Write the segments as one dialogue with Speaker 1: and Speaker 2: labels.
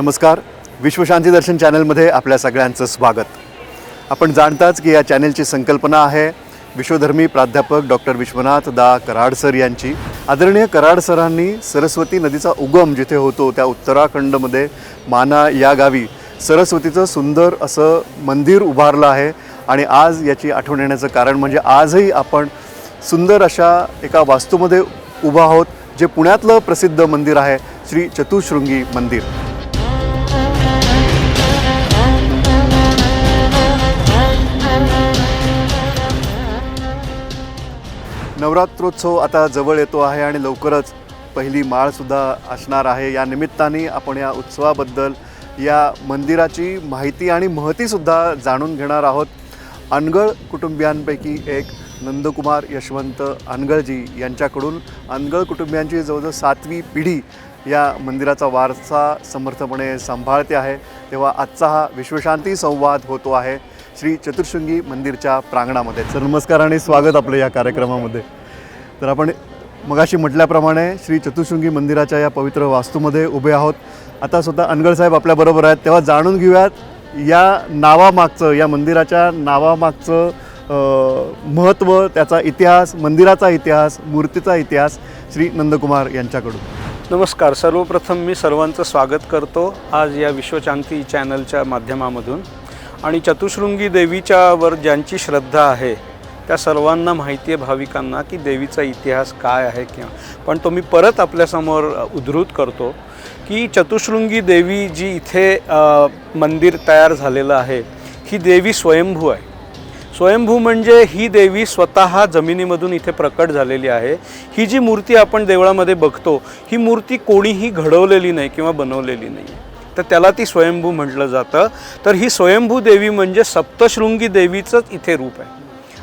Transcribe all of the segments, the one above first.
Speaker 1: नमस्कार. विश्वशांती दर्शन चॅनलमध्ये आपल्या सगळ्यांचं स्वागत. आपण जाणताच की या चॅनेलची संकल्पना आहे विश्वधर्मी प्राध्यापक डॉक्टर विश्वनाथ दा कराड सर यांची. आदरणीय कराड सरांनी सरस्वती नदीचा उगम जिथे होतो त्या उत्तराखंडमध्ये माना या गावी सरस्वतीचं सुंदर असं मंदिर उभारलं आहे आणि आज याची आठवण येण्याचं कारण म्हणजे आजही आपण सुंदर अशा एका वास्तूमध्ये उभा आहोत जे पुण्यातलं प्रसिद्ध मंदिर आहे श्री चतुशृंगी मंदिर. नवरात्रोत्सव आता जवळ येतो आहे आणि लवकरच पहिली माळसुद्धा असणार आहे. या निमित्ताने आपण या उत्सवाबद्दल या मंदिराची माहिती आणि महतीसुद्धा जाणून घेणार आहोत. अनगळ कुटुंबियांपैकी एक नंदकुमार यशवंत अनगळजी यांच्याकडून अनगळ कुटुंबियांची जवळजवळ सातवी पिढी या मंदिराचा वारसा समर्थपणे सांभाळते आहे. तेव्हा आजचा हा विश्वशांती संवाद होतो आहे. श्री चतुर्शृंगी मंदिरच्या प्रांगणामध्ये. सर नमस्कार आणि स्वागत आपलं या कार्यक्रमामध्ये. तर आपण मगाशी म्हटल्याप्रमाणे श्री चतुर्शृंगी मंदिराच्या या पवित्र वास्तूमध्ये उभे आहोत. आता स्वतः अनगळसाहेब आपल्याबरोबर आहेत. तेव्हा जाणून घेऊयात या नावामागचं या मंदिराच्या नावामागचं महत्त्व त्याचा इतिहास मंदिराचा इतिहास मूर्तीचा इतिहास श्री नंदकुमार यांच्याकडून.
Speaker 2: नमस्कार. सर्वप्रथम मी सर्वांचं स्वागत करतो आज या विश्वशांती चॅनलच्या माध्यमामधून. आणि चतुशृंगी देवीच्यावर ज्यांची श्रद्धा आहे त्या सर्वांना माहिती आहे भाविकांना की देवीचा इतिहास काय आहे किंवा पण तो मी परत आपल्यासमोर उद्धृत करतो की चतुशृंगी देवी जी इथे मंदिर तयार झालेलं आहे ही देवी स्वयंभू आहे. स्वयंभू म्हणजे ही देवी स्वतः जमिनीमधून इथे प्रकट झालेली आहे. ही जी मूर्ती आपण देवळामध्ये बघतो ही मूर्ती कोणीही घडवलेली नाही किंवा बनवलेली नाही. तर त्याला ती स्वयंभू म्हटलं जातं. तर ही स्वयंभू देवी म्हणजे सप्तशृंगी देवीचंच इथे रूप आहे.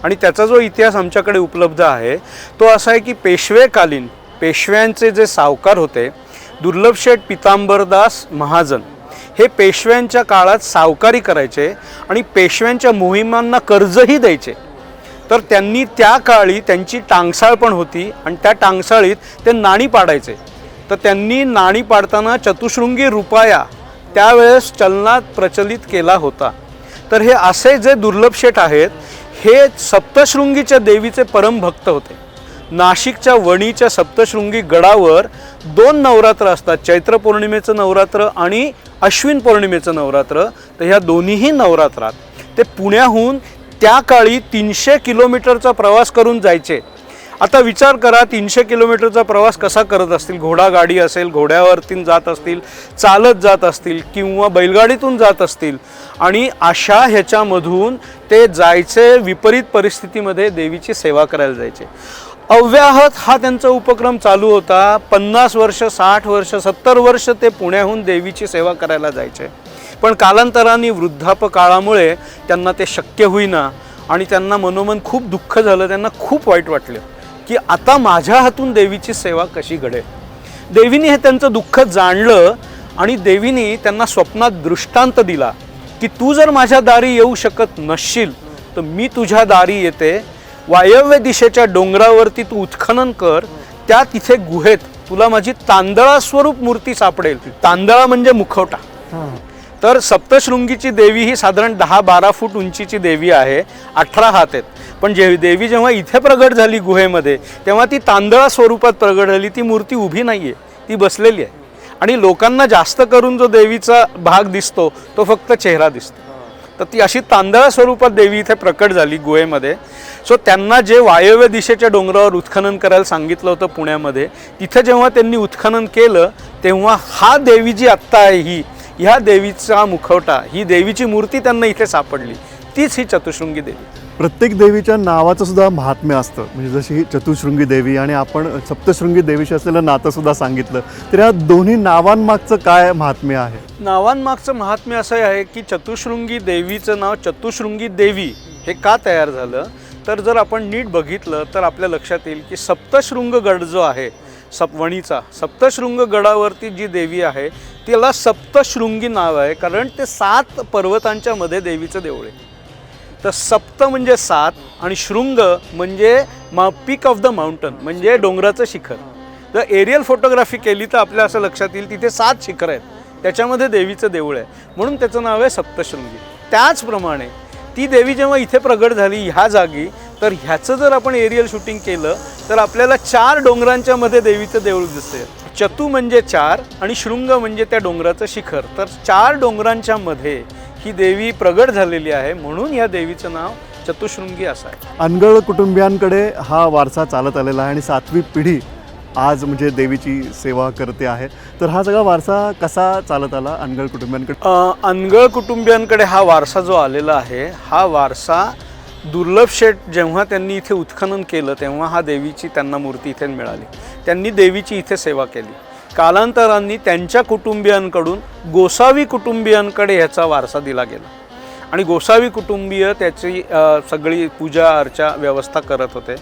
Speaker 2: आणि त्याचा जो इतिहास आमच्याकडे उपलब्ध आहे तो असा आहे की पेशवेकालीन पेशव्यांचे जे सावकार होते दुर्लभशेठ पितांबरदास महाजन हे पेशव्यांच्या काळात सावकारी करायचे आणि पेशव्यांच्या मोहिमांना कर्जही द्यायचे. तर त्यांनी त्या काळी त्यांची टांगसाळ पण होती आणि त्या टांगसाळीत ते नाणी पाडायचे. तर त्यांनी नाणी पाडताना चतुशृंगी रुपाया त्यावेळेस चलनात प्रचलित केला होता. तर हे असे जे दुर्लभ आहेत हे सप्तशृंगीच्या देवीचे परमभक्त होते. नाशिकच्या वणीच्या सप्तशृंगी गडावर दोन नवरात्र असतात चैत्र पौर्णिमेचं नवरात्र आणि अश्विन पौर्णिमेचं नवरात्र. तर ह्या दोन्हीही नवरात्रात ते पुण्याहून त्या काळी तीनशे किलोमीटरचा प्रवास करून जायचे. आता विचार करा तीनशे किलोमीटरचा प्रवास कसा करत असतील? घोडागाडी असेल घोड्यावरती जात असतील चालत जात असतील किंवा बैलगाडीतून जात असतील? आणि अशा ह्याच्यामधून ते जायचे विपरीत परिस्थितीमध्ये देवीची सेवा करायला जायचे. अव्याहत हा त्यांचा उपक्रम चालू होता. पन्नास वर्ष साठ वर्ष सत्तर वर्ष ते पुण्याहून देवीची सेवा करायला जायचे. पण कालांतराने वृद्धापकाळामुळे त्यांना ते शक्य होईना आणि त्यांना मनोमन खूप दुःख झालं त्यांना खूप वाईट वाटलं. की आता माझ्या हातून देवीची सेवा कशी घडेल? देवीने हे त्यांचं दुःख जाणलं आणि देवीने त्यांना स्वप्नात दृष्टांत दिला की तू जर माझ्या दारी येऊ शकत नसशील तर मी तुझ्या दारी येते. वायव्य दिशेच्या डोंगरावरती तू उत्खनन कर. त्या तिथे गुहेत तुला माझी तांदळा स्वरूप मूर्ती सापडेल. तांदळा म्हणजे मुखवटा. तर सप्तशृंगीची देवी ही साधारण दहा बारा फूट उंचीची देवी आहे. अठरा हात आहेत. पण जे देवी जेव्हा इथे प्रगट झाली गुहेमध्ये तेव्हा ती तांदळा स्वरूपात प्रगट झाली. ती मूर्ती उभी नाही आहे ती बसलेली आहे. आणि लोकांना जास्त करून जो देवीचा भाग दिसतो तो फक्त चेहरा दिसतो. तर ती अशी तांदळा स्वरूपात देवी इथे प्रकट झाली गुहेमध्ये. सो त्यांना जे वायव्य दिशेच्या डोंगरावर उत्खनन करायला सांगितलं होतं पुण्यामध्ये तिथं जेव्हा त्यांनी उत्खनन केलं तेव्हा हा देवी जी आत्ता आहे ही ह्या देवीचा मुखवटा ही देवीची मूर्ती त्यांना इथे सापडली. तीच ही चतुशृंगी देवी.
Speaker 1: प्रत्येक देवीच्या नावाचं सुद्धा महात्म्य असतं. म्हणजे जशी ही चतुशृंगी देवी आणि आपण सप्तशृंगी देवीशी असलेलं नातं सुद्धा सांगितलं तर या दोन्ही नावांमागचं काय महात्म्य आहे?
Speaker 2: नावांमागचं महात्म्य असं आहे की चतुशृंगी देवीचं नाव चतुशृंगी देवी हे का तयार झालं? तर जर आपण नीट बघितलं तर आपल्या लक्षात येईल की सप्तशृंग गड जो आहे सपवणीचा. सप्तशृंग गडावरती जी देवी आहे तिला सप्तशृंगी नाव आहे कारण ते सात पर्वतांच्या मध्ये देवीचं देऊळ आहे. तर सप्त म्हणजे सात आणि शृंग म्हणजे मा पीक ऑफ द माउंटन म्हणजे डोंगराचं शिखर. जर एरियल फोटोग्राफी केली तर आपल्या असं लक्षात येईल तिथे सात शिखर आहेत. त्याच्यामध्ये देवीचं देऊळ आहे. म्हणून त्याचं नाव आहे सप्तशृंगी. त्याचप्रमाणे ती देवी जेव्हा इथे प्रगट झाली ह्या जागी तर ह्याचं जर आपण एरियल शूटिंग केलं तर आपल्याला चार डोंगरांच्या मध्ये देवीचं देऊळ दिसते चतू म्हणजे चार आणि शृंग म्हणजे त्या डोंगराचं शिखर. तर चार डोंगरांच्या मध्ये ही देवी प्रगट झालेली आहे म्हणून या देवीचं नाव चतुशृंगी असं आहे.
Speaker 1: अनगळ कुटुंबियांकडे हा वारसा चालत आलेला आहे आणि सातवी पिढी आज म्हणजे देवीची सेवा करते आहे. तर हा सगळा वारसा कसा चालत आला अनगळ कुटुंबियांकडे?
Speaker 2: अनगळ कुटुंबियांकडे हा वारसा जो आलेला आहे हा वारसा दुर्लभ शेठ जेव्हा त्यांनी इथे उत्खनन केलं तेव्हा हा देवीची त्यांना मूर्ती इथे मिळाली. त्यांनी देवीची इथे सेवा केली. कालांतरांनी त्यांच्या कुटुंबियांकडून गोसावी कुटुंबियांकडे ह्याचा वारसा दिला गेला. आणि गोसावी कुटुंबीय त्याची सगळी पूजा अर्चा व्यवस्था करत होते.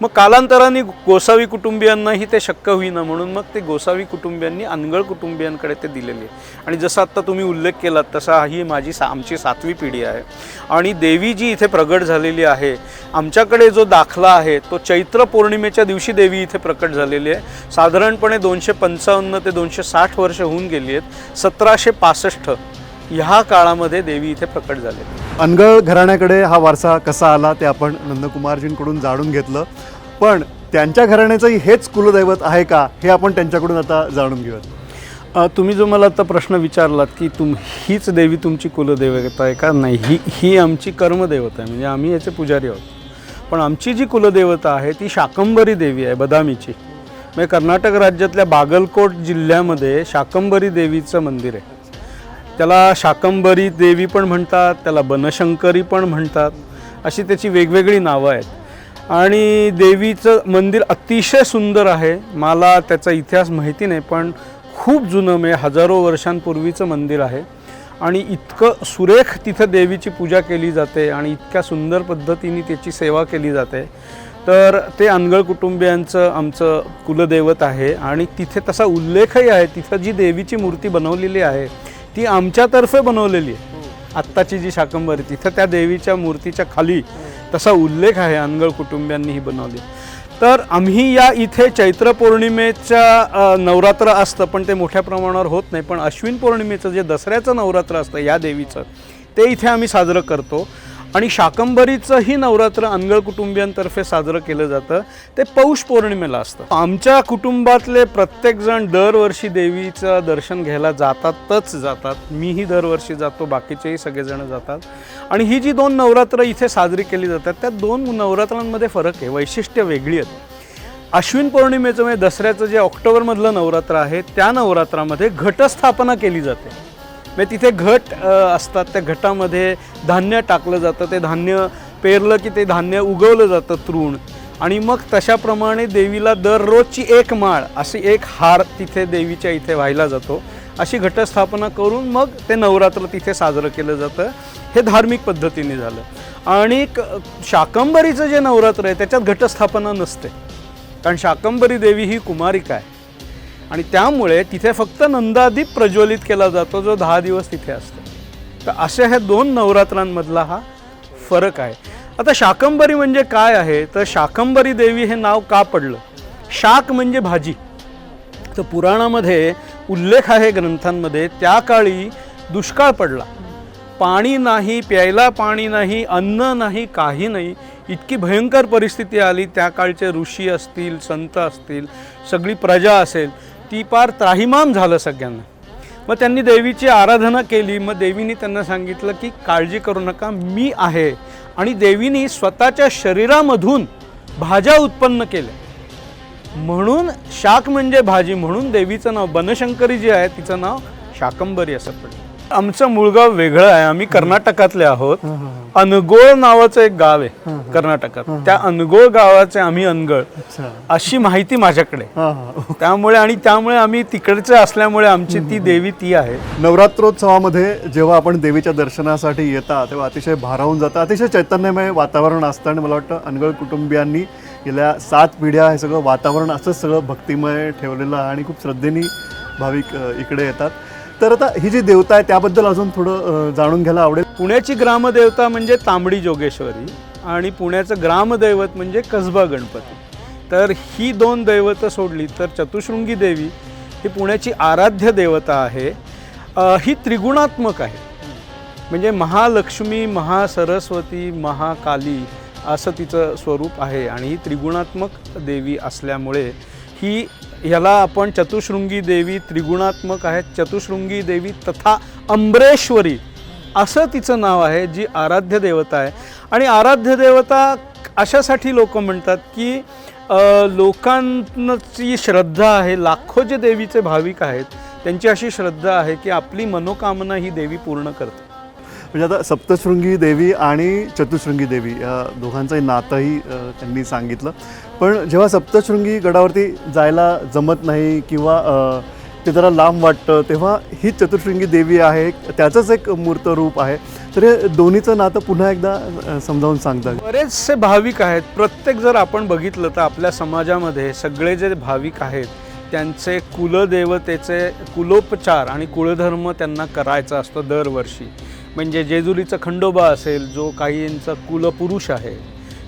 Speaker 2: मग कालांतराने गोसावी कुटुंबियांनाही ते शक्य होईना म्हणून मग ते गोसावी कुटुंबियांनी अनगळ कुटुंबियांकडे ते दिलेले. आहे आणि जसं आत्ता तुम्ही उल्लेख केलात तसा ही माझी सा आमची सातवी पिढी आहे. आणि देवी जी इथे प्रगट झालेली आहे. आमच्याकडे जो दाखला आहे तो चैत्र पौर्णिमेच्या दिवशी देवी इथे प्रकट झालेली आहे. साधारणपणे दोनशे पंचावन्न ते दोनशे साठ वर्ष होऊन गेली आहेत. सतराशे पासष्ट. ह्या काळामध्ये देवी इथे प्रकट झाले.
Speaker 1: अनगळ घराण्याकडे हा वारसा कसा आला ते आपण नंदकुमारजींकडून जाणून घेतलं. पण त्यांच्या घराण्याचंही हेच कुलदैवत आहे का हे आपण त्यांच्याकडून आता जाणून घेऊयात.
Speaker 2: तुम्ही जो मला आता प्रश्न विचारलात की तुम हीच देवी तुमची कुलदेवता आहे का? नाही ही ही आमची कर्मदेवता आहे म्हणजे आम्ही याचे पुजारी आहोत. पण आमची जी कुलदेवता आहे ती शाकंबरी देवी आहे बदामीची. म्हणजे कर्नाटक राज्यातल्या बागलकोट जिल्ह्यामध्ये शाकंबरी देवीचं मंदिर आहे. त्याला शाकंबरी देवी पण म्हणतात त्याला बनशंकरी पण म्हणतात अशी त्याची वेगवेगळी नावं आहेत. आणि देवीचं मंदिर अतिशय सुंदर आहे मला त्याचा इतिहास माहिती नाही पण खूप जुनं म्हणजे हजारो वर्षांपूर्वीचं मंदिर आहे. आणि इतकं सुरेख तिथं देवीची पूजा केली जाते आणि इतक्या सुंदर पद्धतीने त्याची सेवा केली जाते. तर ते अनगळ कुटुंबियांचं आमचं कुलदैवत आहे आणि तिथे तसा उल्लेखही आहे तिथं जी देवीची मूर्ती बनवलेली आहे ती आमच्यातर्फे बनवलेली आहे. आत्ताची जी शाकंबरी तिथं त्या देवीच्या मूर्तीच्या खाली तसा उल्लेख आहे अनगळ कुटुंबियांनी ही बनवली. तर आम्ही या इथे चैत्र पौर्णिमेच्या नवरात्र असतं पण ते मोठ्या प्रमाणावर होत नाही. पण अश्विन पौर्णिमेचं जे दसऱ्याचं नवरात्र असतं या देवीचं ते इथे आम्ही साजरं करतो. आणि शाकंबरीचंही नवरात्र अनगळ कुटुंबियांतर्फे साजरं केलं जातं. ते पौष पौर्णिमेला असतं. आमच्या कुटुंबातले प्रत्येकजण दरवर्षी देवीचं दर्शन घ्यायला जातातच जातात. मीही दरवर्षी जातो बाकीचेही सगळेजण जातात. आणि ही जी दोन नवरात्र इथे साजरी केली जातात त्या दोन नवरात्रांमध्ये फरक आहे वैशिष्ट्य वेगळी आहेत. अश्विन पौर्णिमेचं म्हणजे दसऱ्याचं जे ऑक्टोबरमधलं नवरात्र आहे त्या नवरात्रामध्ये घटस्थापना केली जाते. म्हणजे तिथे घट असतात. त्या घटामध्ये धान्य टाकलं जातं. ते धान्य पेरलं की ते धान्य उगवलं जातं तृण. आणि मग तशाप्रमाणे देवीला दररोजची एक माळ अशी एक हार तिथे देवीच्या इथे व्हायला जातो. अशी घटस्थापना करून मग ते नवरात्र तिथे साजरं केलं जातं. हे धार्मिक पद्धतीने झालं. आणि शाकंबरीचं जे नवरात्र आहे त्याच्यात घटस्थापना नसते. कारण शाकंबरी देवी ही कुमारिका आहे. आणि त्यामुळे तिथे फक्त नंदादीप प्रज्वलित केला जातो जो दहा दिवस तिथे असतो. तर अशा ह्या दोन नवरात्रांमधला हा फरक आहे. आता शाकंबरी म्हणजे काय आहे? तर शाकंबरी देवी हे नाव का पडलं? शाक म्हणजे भाजी. तर पुराणामध्ये उल्लेख आहे ग्रंथांमध्ये त्या काळी दुष्काळ पडला. पाणी नाही प्यायला पाणी नाही अन्न नाही काही नाही. इतकी भयंकर परिस्थिती आली. त्या काळचे ऋषी असतील संत असतील सगळी प्रजा असेल. ती पार त्राहिमाम झालं सगळ्यांना. मग त्यांनी देवीची आराधना केली. मग देवीने त्यांना सांगितलं की काळजी करू नका मी आहे. आणि देवीने स्वतःच्या शरीरामधून भाज्या उत्पन्न केल्या. म्हणून शाक म्हणजे भाजी म्हणून देवीचं नाव बनशंकरी जी आहे तिचं नाव शाकंबरी असं पडलं. आमचं मूळगाव वेगळं आहे. आम्ही कर्नाटकातले आहोत. अनगोळ नावाचं एक गाव आहे कर्नाटकात. त्या अनगोळ गावाचे आम्ही अनगळ. अशी माहिती माझ्याकडे. त्यामुळे आणि त्यामुळे आम्ही तिकडचे असल्यामुळे आमची ती देवी ती आहे.
Speaker 1: नवरात्रोत्सवामध्ये जेव्हा आपण देवीच्या दर्शनासाठी येता तेव्हा अतिशय भारावून जातं. अतिशय चैतन्यमय वातावरण असतं आणि मला वाटतं अनगळ कुटुंबियांनी गेल्या सात पिढ्या हे सगळं वातावरण असंच सगळं भक्तिमय ठेवलेलं आहे आणि खूप श्रद्धेने भाविक इकडे येतात. तर आता ही जी देवता आहे त्याबद्दल अजून थोडं जाणून घ्यायला आवडेल.
Speaker 2: पुण्याची ग्रामदेवता म्हणजे तांबडी जोगेश्वरी आणि पुण्याचं ग्रामदैवत म्हणजे कसबा गणपती. तर ही दोन दैवतं सोडली तर चतुशृंगी देवी ही पुण्याची आराध्य देवता आहे. ही त्रिगुणात्मक आहे. म्हणजे महालक्ष्मी महासरस्वती महाकाली असं तिचं स्वरूप आहे आणि ही त्रिगुणात्मक देवी असल्यामुळे ही ह्याला आपण चतुशृंगी देवी त्रिगुणात्मक आहे. चतुशृंगी देवी तथा अंबरेश्वरी असं तिचं नाव आहे जी आराध्य देवता आहे. आणि आराध्य देवता अशासाठी लोक म्हणतात की लोकांची श्रद्धा आहे. लाखो जे देवीचे भाविक आहेत त्यांची अशी श्रद्धा आहे की आपली मनोकामना ही देवी पूर्ण करते
Speaker 1: म्हणजे आता सप्तशृंगी देवी आणि चतुशृंगी देवी या दोघांचंही नातंही त्यांनी सांगितलं. पण जेव्हा सप्तशृंगी गडावरती जायला जमत नाही किंवा ते जरा लांब वाटतं तेव्हा ही चतुशृंगी देवी आहे त्याचंच एक मूर्त रूप आहे. तर हे दोन्हीचं नातं पुन्हा एकदा समजावून सांगता
Speaker 2: बरेचसे भाविक आहेत. प्रत्येक जर आपण बघितलं तर आपल्या समाजामध्ये सगळे जे भाविक आहेत त्यांचे कुलदेवतेचे कुलोपचार आणि कुळधर्म त्यांना करायचा असतो दरवर्षी. म्हणजे जेजुरीचं खंडोबा असेल जो काहींचा कुलपुरुष आहे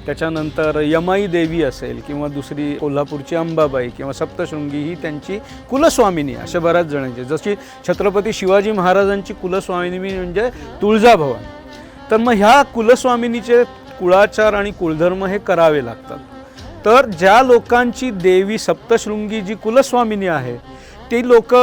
Speaker 2: त्याच्यानंतर यमाई देवी असेल किंवा दुसरी कोल्हापूरची अंबाबाई किंवा सप्तशृंगी ही त्यांची कुलस्वामिनी अशा बऱ्याच जणांची. जशी छत्रपती शिवाजी महाराजांची कुलस्वामिनी म्हणजे तुळजाभवानी तर मग ह्या कुलस्वामिनीचे कुळाचार आणि कुलधर्म हे करावे लागतात. तर ज्या लोकांची देवी सप्तशृंगी जी कुलस्वामिनी आहे ती लोक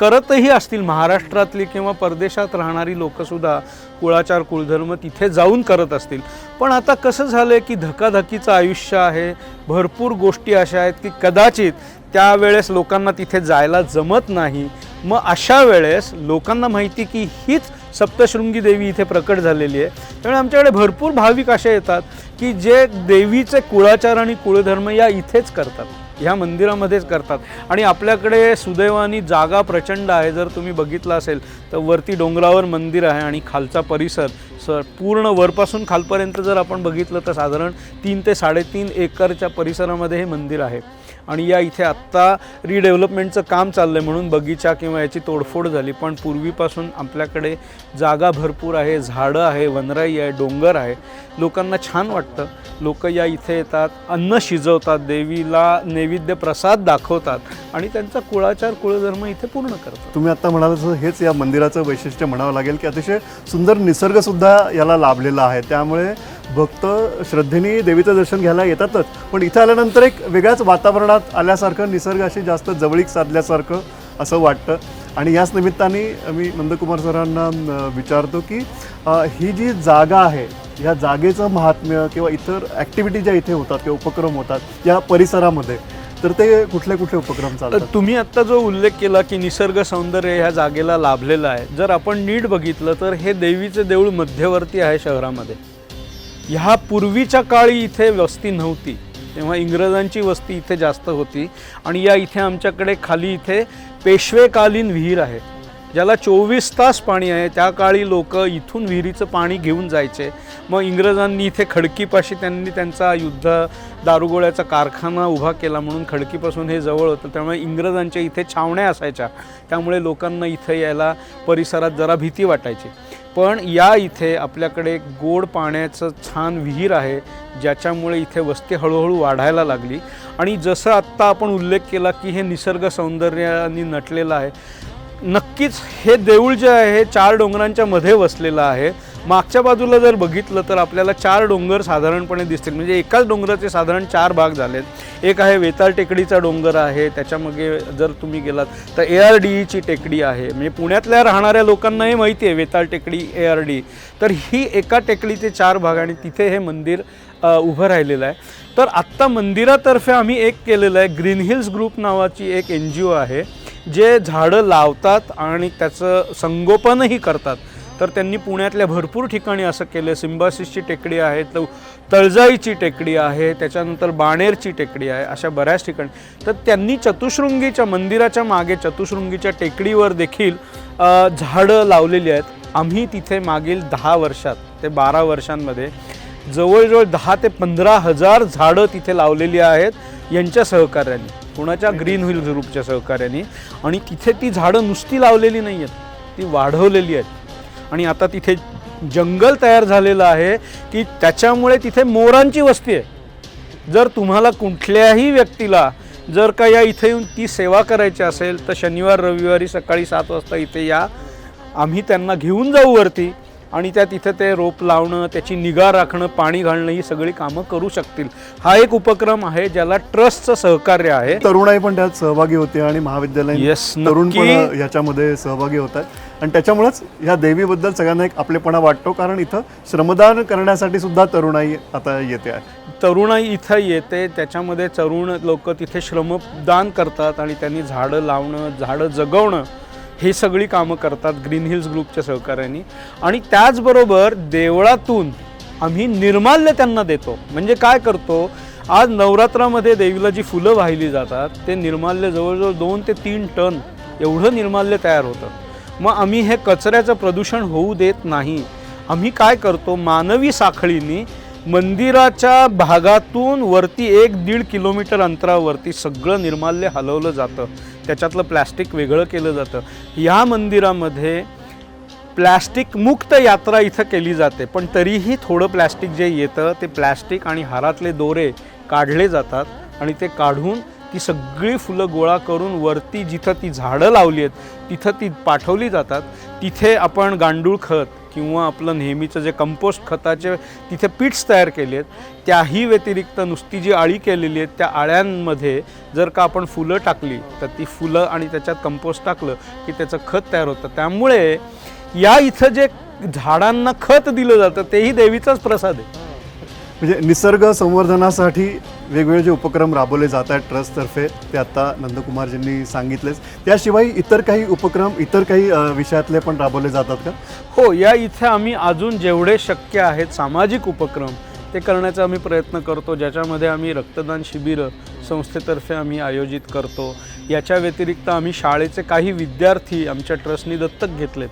Speaker 2: करतही असतील. महाराष्ट्रातली किंवा परदेशात राहणारी लोकसुद्धा कुळाचार कुळधर्म तिथे जाऊन करत असतील. पण आता कसं झालं आहे की धकाधकीचं आयुष्य आहे. भरपूर गोष्टी अशा आहेत की कदाचित त्यावेळेस लोकांना तिथे जायला जमत नाही. मग अशा वेळेस लोकांना माहिती की हीच सप्तशृंगी देवी इथे प्रकट झालेली आहे. त्यामुळे आमच्याकडे भरपूर भाविक असे येतात की जे देवीचे कुळाचार आणि कुळधर्म या इथेच करतात. ह्या मंदिरामध्येच करतात. आणि आपल्याकडे सुदैवानी जागा प्रचंड आहे. जर तुम्ही बघितलं असेल तर वरती डोंगरावर मंदिर आहे आणि खालचा परिसर. स पूर्ण वरपासून खालपर्यंत जर आपण बघितलं तर साधारण तीन ते साडेतीन एकरच्या परिसरामध्ये हे मंदिर आहे. आणि या इथे आत्ता रिडेव्हलपमेंटचं काम चाललं आहे म्हणून बगीचा किंवा याची तोडफोड झाली. पण पूर्वीपासून आपल्याकडे जागा भरपूर आहे झाडं आहे वनराई आहे डोंगर आहे. लोकांना छान वाटतं. लोक या इथे येतात अन्न शिजवतात देवीला नैवेद्य प्रसाद दाखवतात आणि त्यांचा कुळाचार कुळधर्म इथे पूर्ण करतात.
Speaker 1: तुम्ही आत्ता म्हणाल तसं हेच या मंदिराचं वैशिष्ट्य म्हणावं लागेल की अतिशय सुंदर निसर्गसुद्धा याला लाभलेला आहे. त्यामुळे भक्त श्रद्धेने देवीचं दर्शन घ्यायला येतातच. पण इथं आल्यानंतर एक वेगळ्याच वातावरणात आल्यासारखं निसर्गाशी जास्त जवळीक साधल्यासारखं असं वाटतं. आणि याच निमित्ताने मी नंदकुमार सरांना विचारतो की ही जी जागा आहे या जागेचं महात्म्य किंवा इतर ॲक्टिव्हिटी ज्या इथे होतात किंवा उपक्रम होतात या परिसरामध्ये तर ते कुठले कुठले उपक्रम
Speaker 2: तर
Speaker 1: चालतात?
Speaker 2: तुम्ही आत्ता जो उल्लेख केला की निसर्ग सौंदर्य ह्या जागेला लाभलेलं आहे जर आपण नीट बघितलं तर हे देवीचे देऊळ मध्यवर्ती आहे शहरामध्ये. ह्या पूर्वीच्या काळी इथे वस्ती नव्हती. तेव्हा इंग्रजांची वस्ती इथे जास्त होती. आणि या इथे आमच्याकडे खाली इथे पेशवेकालीन विहीर आहे. ज्याला चोवीस तास पाणी आहे. त्या काळी लोक इथून विहिरीचं पाणी घेऊन जायचे. मग इंग्रजांनी इथे खडकीपाशी त्यांनी त्यांचा युद्ध दारुगोळ्याचा कारखाना उभा केला म्हणून खडकीपासून हे जवळ होतं. त्यामुळे इंग्रजांच्या इथे छावण्या असायच्या. त्यामुळे लोकांना इथे यायला परिसरात जरा भीती वाटायची. पण या इथे आपल्याकडे एक गोड पाण्याचं छान विहीर आहे ज्याच्यामुळे इथे वस्ती हळूहळू वाढायला लागली. आणि जसं आत्ता आपण उल्लेख केला की हे निसर्ग सौंदर्याने नटलेलं आहे नक्कीच हे देऊळ जे आहे चार डोंगरांच्या मध्ये वसलेलं आहे. मागच्या बाजूला जर बघितलं तर आपल्याला चार डोंगर साधारणपणे दिसतील. म्हणजे एकाच डोंगराचे साधारण चार भाग झालेत. एक आहे वेताळ टेकडीचा डोंगर आहे त्याच्यामागे जर तुम्ही गेलात तर ए आर डी ईची टेकडी आहे. म्हणजे पुण्यातल्या राहणाऱ्या लोकांनाही माहिती आहे वेताळ टेकडी ए आर डी तर ही एका टेकडीचे चार भाग आणि तिथे हे मंदिर उभं राहिलेलं आहे. तर आत्ता मंदिरातर्फे आम्ही एक केलेलं आहे. ग्रीन हिल्स ग्रुप नावाची एक एन जी ओ आहे जे झाडं लावतात आणि त्याचं संगोपनही करतात. तर त्यांनी पुण्यातल्या भरपूर ठिकाणी असं केलं. सिम्बासिसची टेकडी आहे तर तळजाईची टेकडी आहे त्याच्यानंतर बाणेरची टेकडी आहे अशा बऱ्याच ठिकाणी. तर त्यांनी चतुशृंगीच्या मंदिराच्या मागे चतुशृंगीच्या टेकडीवर देखील झाडं लावलेली आहेत. आम्ही तिथे मागील दहा वर्षात ते बारा वर्षांमध्ये जवळजवळ दहा ते पंधरा हजार झाडं तिथे लावलेली आहेत यांच्या सहकार्याने. पुण्याच्या ग्रीन व्हील ग्रुपच्या सहकार्याने. आणि तिथे ती झाडं नुसती लावलेली नाही आहेत ती वाढवलेली आहेत. आणि आता तिथे जंगल तयार झालेलं आहे की त्याच्यामुळे तिथे मोरांची वस्ती आहे. जर तुम्हाला कुठल्याही व्यक्तीला जर का या इथे येऊन ती सेवा करायची असेल तर शनिवार रविवारी सकाळी सात वाजता इथे या. आम्ही त्यांना घेऊन जाऊ वरती. आणि त्या तिथं ते रोप लावणं त्याची निगा राखणं पाणी घालणं ही सगळी कामं करू शकतील. हा एक उपक्रम आहे ज्याला ट्रस्टचं सहकार्य आहे.
Speaker 1: तरुणाई पण त्यात सहभागी होते आणि महाविद्यालयीन
Speaker 2: Yes,
Speaker 1: तरुण पण
Speaker 2: नक्की.
Speaker 1: याच्यामध्ये सहभागी होत आहेत आणि त्याच्यामुळेच ह्या देवीबद्दल सगळ्यांना एक आपलेपणा वाटतो कारण इथं श्रमदान करण्यासाठी सुद्धा तरुणाई आता येते आहे.
Speaker 2: तरुणाई इथं येते त्याच्यामध्ये तरुण लोक तिथे श्रमदान करतात आणि त्यांनी झाडं लावणं झाडं जगवणं. हे सगळी कामं करतात ग्रीन हिल्स ग्रुपच्या सहकार्याने. आणि त्याचबरोबर देवळातून आम्ही निर्माल्य त्यांना देतो. म्हणजे काय करतो? आज नवरात्रामध्ये देवीला जी फुलं वाहिली जातात ते निर्माल्य जवळजवळ दोन ते तीन टन एवढं निर्माल्य तयार होतं. मग आम्ही हे कचऱ्याचं प्रदूषण होऊ देत नाही. आम्ही काय करतो? मानवी साखळीनी मंदिराच्या भागातून वरती एक दीड किलोमीटर अंतरावरती सगळं निर्माल्य हलवलं जातं. त्याच्यातलं प्लॅस्टिक वेगळं केलं जातं. या मंदिरामध्ये प्लॅस्टिक मुक्त यात्रा इथं केली जाते. पण तरीही थोडं प्लॅस्टिक जे येतं ते प्लॅस्टिक आणि हारातले दोरे काढले जातात आणि ते काढून ती सगळी फुलं गोळा करून वरती जिथं ती झाडं लावली आहेत तिथं ती पाठवली जातात. तिथे आपण गांडूळ खत किंवा आपलं नेहमीचं जे कंपोस्ट खताचे तिथे पीट्स तयार केले आहेत त्याही व्यतिरिक्त नुसती जी आळी केलेली आहेत त्या आळ्यांमध्ये जर का आपण फुलं टाकली तर ती फुलं आणि त्याच्यात कंपोस्ट टाकलं की त्याचं खत तयार होतं. त्यामुळे या इथं जे झाडांना खत दिलं जातं तेही देवीचाच प्रसाद आहे.
Speaker 1: म्हणजे निसर्ग संवर्धनासाठी वेगवेगळे जे उपक्रम राबवले जात आहेत ट्रस्टतर्फे ते आता नंदकुमारजींनी सांगितलेच. त्याशिवाय इतर काही उपक्रम इतर काही विषयातले पण राबवले जातात का?
Speaker 2: हो या इथे आम्ही अजून जेवढे शक्य आहेत सामाजिक उपक्रम ते करण्याचा आम्ही प्रयत्न करतो. ज्याच्यामध्ये आम्ही रक्तदान शिबिरं संस्थेतर्फे आम्ही आयोजित करतो. याच्या व्यतिरिक्त आम्ही शाळेचे काही विद्यार्थी आमच्या ट्रस्टनी दत्तक घेतलेत.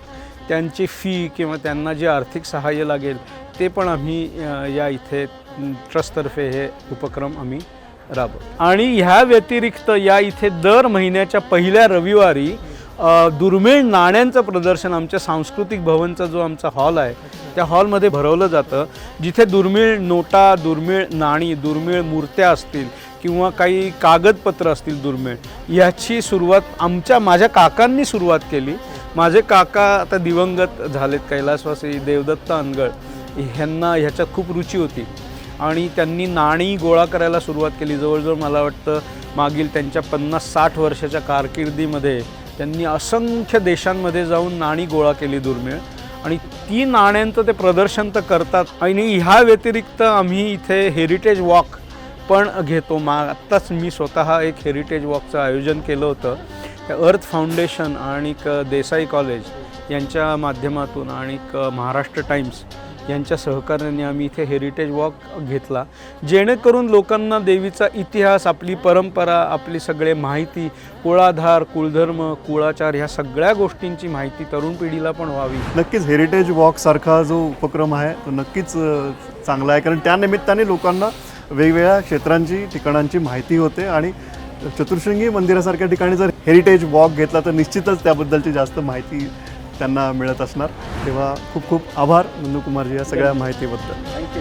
Speaker 2: त्यांची फी किंवा त्यांना जे आर्थिक सहाय्य लागेल ते पण आम्ही या इथे ट्रस्टतर्फे हे उपक्रम आम्ही राबवतो. आणि ह्या व्यतिरिक्त या इथे दर महिन्याच्या पहिल्या रविवारी दुर्मिळ नाण्यांचं प्रदर्शन आमच्या सांस्कृतिक भवनचा जो आमचा हॉल आहे त्या हॉलमध्ये भरवलं जातं. जिथे दुर्मिळ नोटा दुर्मिळ नाणी दुर्मिळ मूर्त्या असतील किंवा काही कागदपत्र असतील दुर्मिळ ह्याची सुरुवात आमच्या माझ्या काकांनी सुरुवात केली. माझे काका आता दिवंगत झालेत कैलासवासी देवदत्त अनगळ ह्यांना ह्याच्यात खूप रुची होती. आणि त्यांनी नाणी गोळा करायला सुरुवात केली. जवळजवळ मला वाटतं मागील त्यांच्या पन्नास साठ वर्षाच्या कारकिर्दीमध्ये त्यांनी असंख्य देशांमध्ये जाऊन नाणी गोळा केली दुर्मिळ. आणि ती नाण्यांचं ते प्रदर्शन तर करतात. आणि ह्या व्यतिरिक्त आम्ही इथे हेरिटेज वॉक पण घेतो. मा आत्ताच मी स्वतः एक हेरिटेज वॉकचं आयोजन केलं होतं. अर्थ फाउंडेशन आणि देसाई कॉलेज यांच्या माध्यमातून आणि महाराष्ट्र टाइम्स यांच्या सहकार्याने आम्ही इथे हेरिटेज वॉक घेतला. जेणेकरून लोकांना देवीचा इतिहास आपली परंपरा आपली सगळे माहिती कुळाधार कुळधर्म कुळाचार ह्या सगळ्या गोष्टींची माहिती तरुण पिढीला पण व्हावी.
Speaker 1: नक्कीच हेरिटेज वॉकसारखा जो उपक्रम आहे तो नक्कीच चांगला आहे. कारण त्या निमित्ताने लोकांना वेगवेगळ्या क्षेत्रांची ठिकाणांची माहिती होते आणि चतुर्शृंगी मंदिरासारख्या ठिकाणी जर हेरिटेज वॉक घेतला तर निश्चितच त्याबद्दलची जास्त माहिती त्यांना मिळत असणार. तेव्हा खूप खूप आभार नंदकुमारजी या सगळ्या माहितीबद्दल.
Speaker 2: थँक्यू